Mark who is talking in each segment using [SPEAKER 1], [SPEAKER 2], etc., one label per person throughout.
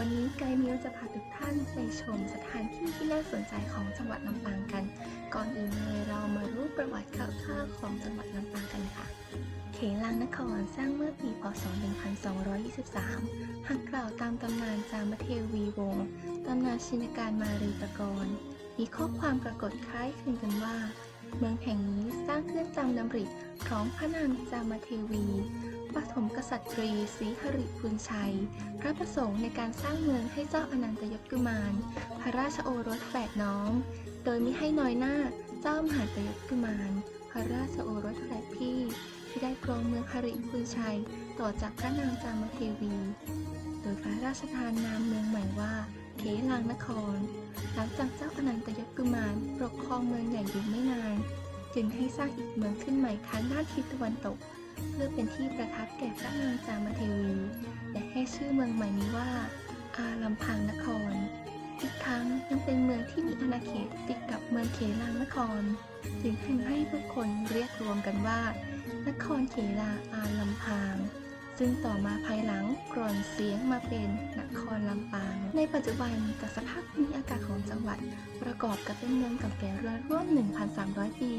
[SPEAKER 1] วันนี้ไกด์มิวจะพาทุกท่านไปชมสถานที่ที่น่าสนใจของจังหวัดลำปางกัน ก่อนอื่นเลยเรามารู้ประวัติคร่าวๆของจังหวัดลำปางกันค่ะ เขลังนครสร้างเมื่อปี พศ 1223 หากกล่าวตามตำนานจามเทวีวงศ์ตำนานชินการมารีตะกร มีข้อความปรากฏคล้ายคลึงกันว่า เมืองแห่งนี้สร้างขึ้นตามดำริของพระนางจามเทวี ปฐมกษัตรีศรีหริพุนชัย พระประสงค์ในการสร้างเมืองให้เจ้าอนันตยศกุมาร พระราชโอรสแฝดน้อง โดยมิให้น้อยหน้าเจ้ามหาตยศกุมาร พระราชโอรสแฝดพี่ ที่ได้ครองเมืองหริพุนชัยต่อจากพระนางจามเทวี โดยพระราชทานนามเมืองใหม่ว่าเขลังนคร หลังจากเจ้าอนันตยศกุมารปกครองเมืองใหญ่อยู่ไม่นาน จึงให้สร้างอีกเมืองขึ้นใหม่ทางด้านทิศตะวันตก เพื่อเป็นที่ประทับแก่พระนางจามเทวี และให้ชื่อเมืองใหม่นี้ว่า อารัมพังนคร อีกทั้งยังเป็นเมืองที่มีอาณาเขตติดกับเมืองเขลังนคร จึงทำให้ผู้คนเรียกรวมกันว่า นครเขลาอารัมพัง ซึ่งต่อมาภายหลังกรอนเสียงมาเป็นนครลำปาง ในปัจจุบันจากสภาพภูมิอากาศของจังหวัด ประกอบกับเป็นเมืองเก่าแก่รร่วม 1,300 ปี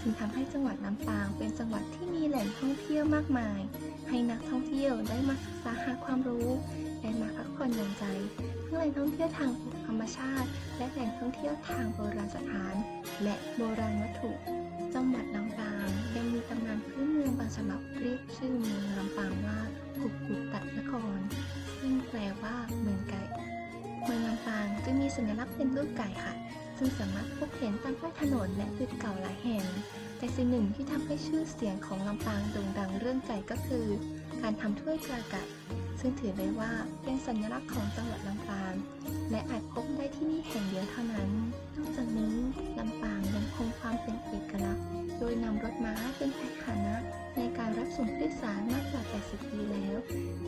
[SPEAKER 1] จึงทำให้จังหวัดลำปางเป็นจังหวัดที่มีแหล่งท่องเที่ยวมากมาย ให้นักท่องเที่ยวได้มาศึกษาหาความรู้และมาพักผ่อนหย่อนใจทั้งแหล่งท่องเที่ยวทางธรรมชาติ และแหล่งท่องเที่ยวทางโบราณสถาน และโบราณวัตถุ จังหวัดลำปาง ยังมีตำนานพื้นเมืองบางฉบับเรียกชื่อเมืองลำปางว่ากุกกุตันคร ซึ่งแปลว่าเมืองไก่ เมืองลำปางจะมีสัญลักษณ์เป็นรูปไก่ค่ะ ซึ่งสามารถพบเห็นตามป้ายถนนและตึกเก่าหลายแห่ง แต่สิ่งหนึ่งที่ทำให้ชื่อเสียงของลำปางโด่งดังเรื่องไก่ก็คือ การทำถ้วยกาไก่ ซึ่งถือได้ว่าเป็นสัญลักษณ์ของจังหวัดลำปาง และอาจพบได้ที่นี่แห่งเดียวเท่านั้น นอกจากนี้ลำปางยังคงความเป็นเอกลักษณ์ โดยนำรถม้าเป็นพาหนะในการรับส่งผู้โดยสารมากกว่า 80 ปีแล้ว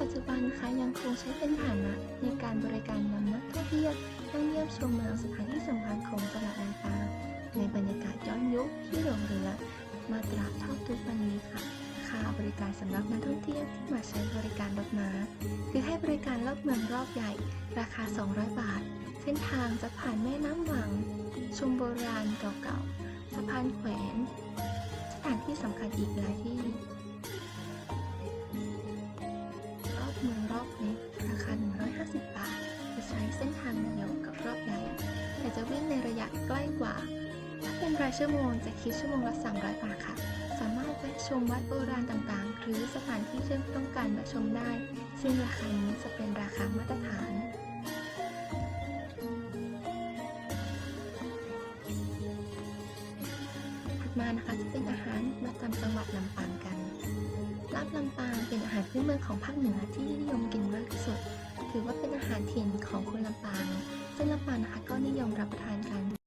[SPEAKER 1] ปัจจุบันคะยังคงใช้เป็นพาหนะในการบริการนำนักท่องเที่ยวท่องเยี่ยมชมเมืองสถานที่สำคัญของจังหวัดลำปางในบรรยากาศย้อนยุคที่หลงเหลือมาตราเท่าทุกวันนี้ค่ะ ค่าบริการสำหรับนักท่องเที่ยวที่มาใช้บริการรถม้า คือให้บริการรอบเมืองรอบใหญ่ ราคา 200 บาท เส้นทางจะผ่านแม่น้ำวัง ชมโบราณเก่าๆ สะพานแขวน สถานที่สำคัญอีกหลายที่ รอบเมืองรอบเล็กราคา 150 บาท จะใช้เส้นทางเดียวกับรอบใหญ่ แต่จะวิ่งในระยะใกล้กว่า ถ้าเป็นรายชั่วโมงจะคิดชั่วโมงละ 300 บาทค่ะ แวะชมวัดโบราณต่างๆ หรือสถานที่ที่ต้องการแวะชมได้ ซึ่งราคานี้จะเป็นราคามาตรฐานถัดมานะคะจะเป็นอาหารประจำจังหวัดลำปางกันลาบลำปางเป็นอาหารพื้นเมืองของภาคเหนือที่นิยมกินมากที่สุด ถือว่าเป็นอาหารถิ่นของคนลำปางซึ่งลำปางนะคะก็นิยมรับประทานกัน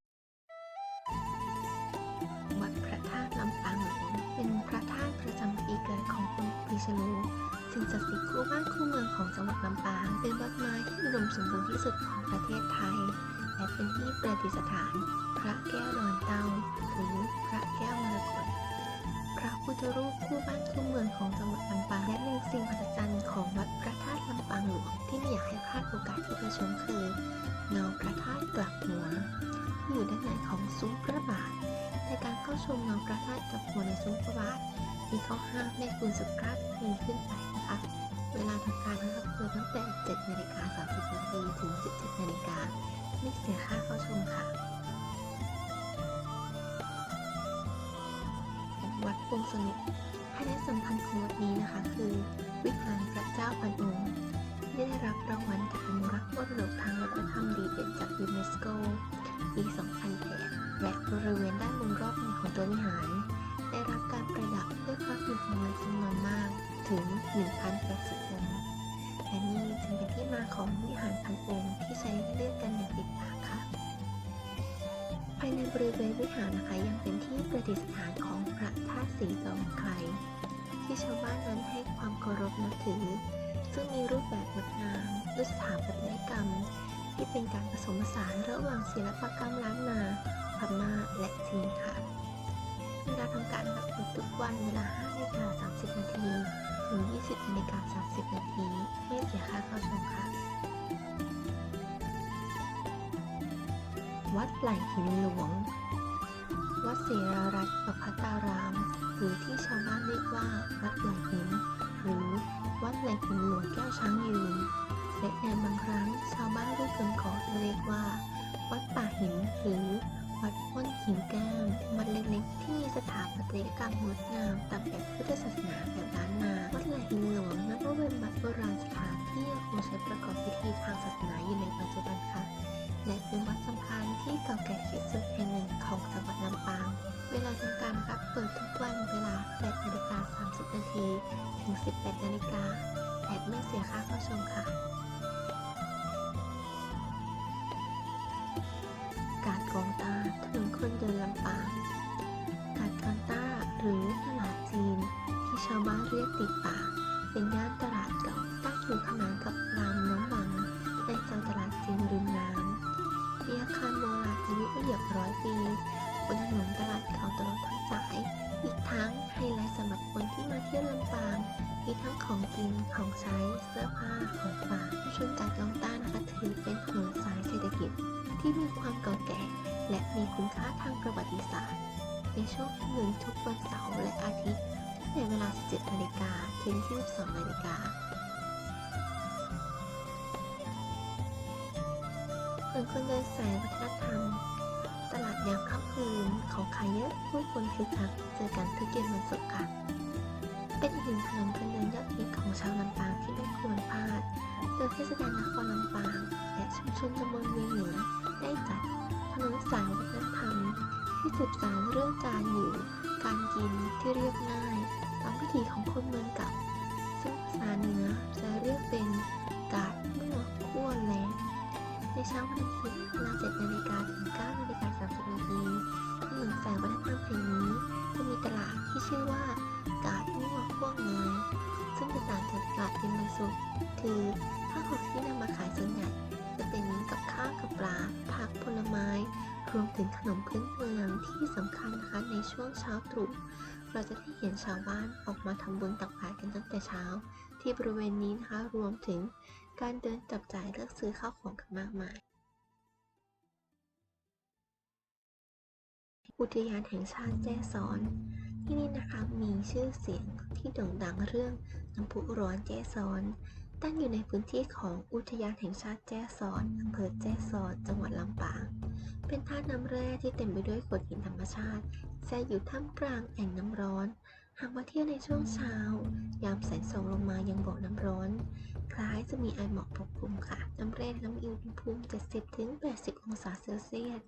[SPEAKER 1] เทศไทย และเป็นที่ประดิษฐาน พระแก้วดอนเตาหรือพระแก้วมรกตพระพุทธรูปคู่บ้านคู่เมืองของจังหวัดลำปางและหนึ่งสิ่งมหัศจรรย์ของวัดพระธาตุลำปางหลวงที่ไม่อยากให้พลาดโอกาสที่จะชมคือเงาพระธาตุกลับหัวที่อยู่ด้านในของซุ้มพระบาทในการเข้าชมเงาพระธาตุกลับหัวในซุ้มพระบาทมีข้อห้ามไม่ควรสบพระปีขึ้นไปนะคะเวลาทำการนะครับเปิดตั้งแต่7นาฬิกา30นาทีถึง สียค่าเข้าชมค่ะ วัดปงสนุกไฮไลท์สำคัญของวัดนี้นะคะ คือ วิหารพระเจ้าพันองค์ที่ได้รับรางวัลการอนุรักษ์มรดกทางวัฒนธรรมดีเด่นจากยูเนสโกปี 2008 และบริเวณด้านบนรอบในของตัววิหาร ได้รับการประดับด้วยพระพิมพ์ไม้จำนวนมากถึง1,080 บริเวณวิหารนะคะยังเป็นที่ประดิษฐานของพระธาตุสีจอมไครที่ชาวบ้านนั้นให้ความเคารพนับถือ ซึ่งมีรูปแบบงดงามด้วยสถาปัตยกรรม ที่เป็นการผสมผสานระหว่างศิลปกรรมล้านนาพม่าและจีนค่ะในลาทำการนะคะเปิดทุกวันเวลา5นาฬิกา30 นาที ถึง 20นาฬิกา30 นาทีไม่เสียค่าเข้าชมค่ะ วัดไหลหินหลวง วัดเสรารัตน์ประพัตาราม หรือที่ชาวบ้านเรียกว่าวัดไหลหิน หรือวัดไหลหินหลวงแก้วช้างยืนและในบางครั้งชาวบ้านเรียกกันก่อเรียกว่า วัดป่าหินหรือวัดพ้นหินแก้มวัดเล็กๆ ที่มีสถาปัตยกรรมงดงามตามแบบพุทธศาสนาแบบล้านนา วัดไหลหินหลวงนับว่าเป็นวัดโบราณสถานที่ยังคงใช้ประกอบพิธีทางศาสนาอยู่ในปัจจุบันค่ะ และเป็นวัดสำคัญที่เก่าแก่ที่สุดแห่งหนึ่งของจังหวัดลำปาง เวลาทำการครับเปิดทุกวันเวลา8นาฬิกา30 นาที ถึง 18 นาฬิกาแอดไม่เสียค่าเข้าชมค่ะ เสื้อผ้าของฝากชุมชนกาดกองต้านะคะถือเป็นถนนสายเศรษฐกิจที่มีความเก่าแก่ และมีคุณค่าทางประวัติศาสตร์ ในช่วงหนึ่งทุกวันเสาร์และอาทิตย์ตั้งแต่เวลา 17นาฬิกาถึง 22นาฬิกาถนนคนเดินสายวัฒนธรรม ตลาดยามค่ำคืนของขายเยอะผู้คนคึกคักเจอกันทุกเย็นวันศุกร์ค่ะ เป็นอีกหนึ่งถนนคนเดินยอดฮิตของชาวลำปางที่ไม่ควรพลาดโดยเทศบาลนครลำปาง และชุมชนตำบลเวียงเหนือได้จัดถนนสายวัฒนธรรม ที่สืบสานเรื่องการอยู่ การกินที่เรียบง่ายตามวิถีของคนเมืองเก่าซึ่งภาษาเหนือจะเรียกเป็นกาดมั่วขั้วแลงในเช้าวันอาทิตย์เวลา7นาฬิกาถึง9นาฬิกา30นาทีถนนสายวัฒนธรรมแห่งนี้จะมีตลาดที่ชื่อว่า วกเงยซึ่งจะต่างจากตลาดเป็นวันศุกคือข้าวของที่นำมาขายส่วนใหญ่จะเป็นกับข้าวกับปลาผักผลไม้ รวมถึงขนมพื้นเมืองที่สำคัญนะคะในช่วงเช้าตรู่เราจะได้เห็นชาวบ้านออกมาทำบุญตักบาตรกันตั้งแต่เช้า ที่บริเวณนี้นะคะรวมถึงการเดินจับจ่ายเลือกซื้อข้าวของกันมากมายอุทยานแห่งชาติแจ้ซ้อน ที่นี่นะคะมีชื่อเสียงที่โด่งดังเรื่องน้ำพุร้อนแจ้ซ้อน ตั้งอยู่ในพื้นที่ของอุทยานแห่งชาติแจ้ซ้อนอำเภอแจ้ซ้อนจังหวัดลำปาง เป็นท่าน้ำแร่ที่เต็มไปด้วยโขดหินธรรมชาติแช่อยู่ท่ามกลางแอ่งน้ำร้อน หากมาเที่ยวในช่วงเช้า ยามแสงส่องลงมายังบ่อน้ำร้อน คล้ายจะมีไอหมอกปกคลุมค่ะ น้ำแร่น้ำอิอุณหภูมิ 70-80 องศาเซลเซียส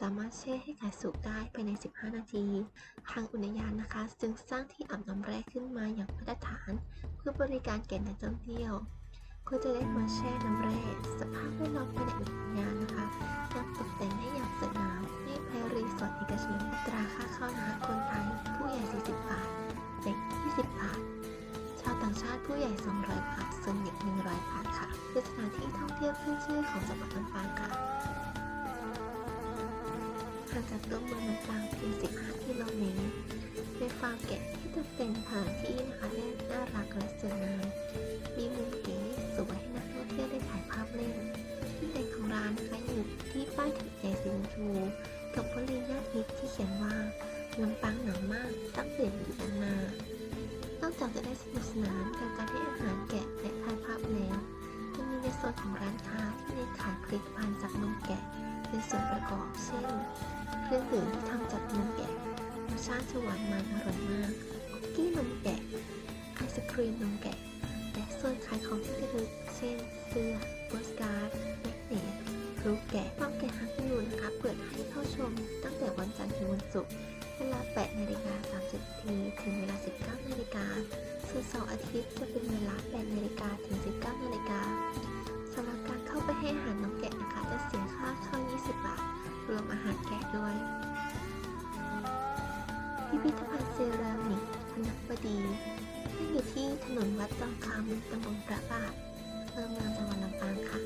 [SPEAKER 1] สามารถแช่ให้ไก่สุกได้ภายใน 15 นาที ทางอุทยานนะคะ จึงสร้างที่อาบน้ำแร่ขึ้นมาอย่างมาตรฐาน เพื่อบริการแก่นักท่องเที่ยวเพื่อจะได้มาแช่น้ำแร่สภาพแวดล้อมภายในอุทยานนะคะยังตกแต่งได้อย่างสวยงามไม่แพ้รีสอร์ทเอกชนตราค่าเข้านะคะคนไทยผู้ใหญ่ 40 บาทางชาติผู้ใหญ่ 200 บาทส่วนเด็ก 100 บาทค่ะคือสถานที่ท่องเที่ยวขึ้นชื่อของจังหวัดลำปางค่ะห่างจากตัวเมืองลำปางเพียง 15 กิโลเมตรเป็นฟาร์มแกะที่ตกแต่งสถานที่นะคะและน่ารักและสวยงามมีมุมเก๋สวยให้นักท่องเที่ยวได้ถ่ายภาพเล่นที่เด่นของร้านนะคะอยู่ที่ป้ายถักแอร์สีชมพูกับวลียอดฮิตที่เขียนว่าลำปางหนาวมากตั้งเด่นอยู่นนาน อกจากจะได้สนุกสนานกับการให้อาหารแกะและถ่ายภาพแล้วยังมีในส่วนของร้านค้าที่เน้ขายผลิตภัณฑ์จากนมแกะเป็นส่วนประกอบเช่นเครื่องดื่มที่ทำจากนมแกะรสชาติจะหวานมันอร่อยมาก รามิกธนบดีตั้งอยู่ที่ถนนวัดจอมคำตำบลพระบาทอำเภอเมืองจังหวัดลำปางค่ะ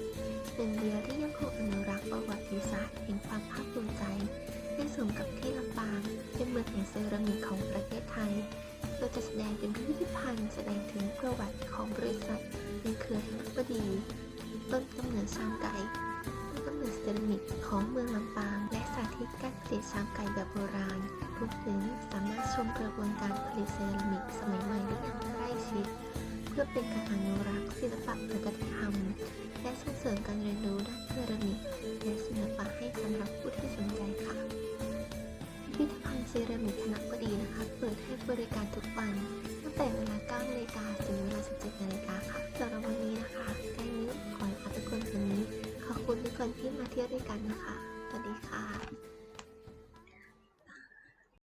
[SPEAKER 1] หนึ่งเดียวที่ยังคงอนุรักษ์ประวัติศาสตร์แห่งความภาคภูมิใจในสมกับที่ลำปางเป็นเมืองแห่งเซรามิกของประเทศไทยโดยจะแสดงเป็นพิพิธภัณฑ์แสดงถึงประวัติของบริษัทในเครือธนบดีต้นกำเนิดชามไก่ ต้นกำเนิดเซรามิกของเมืองลำปาง และสาธิตการผลิตชามไก่แบบโบราณรวมถึงสามารถชมกระบวนการผลิตเซรามิกสมัยใหม่ได้อย่างใกล้ชิด เพื่อเป็นการอนุรักษ์ศิลปะวัฒนธรรม และส่งเสริมการเรียนรู้ด้านเซรามิก และศิลปะให้สำหรับผู้ที่สนใจค่ะพิพิธภัณฑ์เซรามิกคณะบดีนะคะ เปิดให้บริการทุกวันตั้งแต่เวลา9นาฬิกาถึงเวลา17นาฬิกาค่ะสำหรับวันนี้นะคะ ทุกคนที่มาเที่ยวด้วยกันนะคะ สวัสดีค่ะ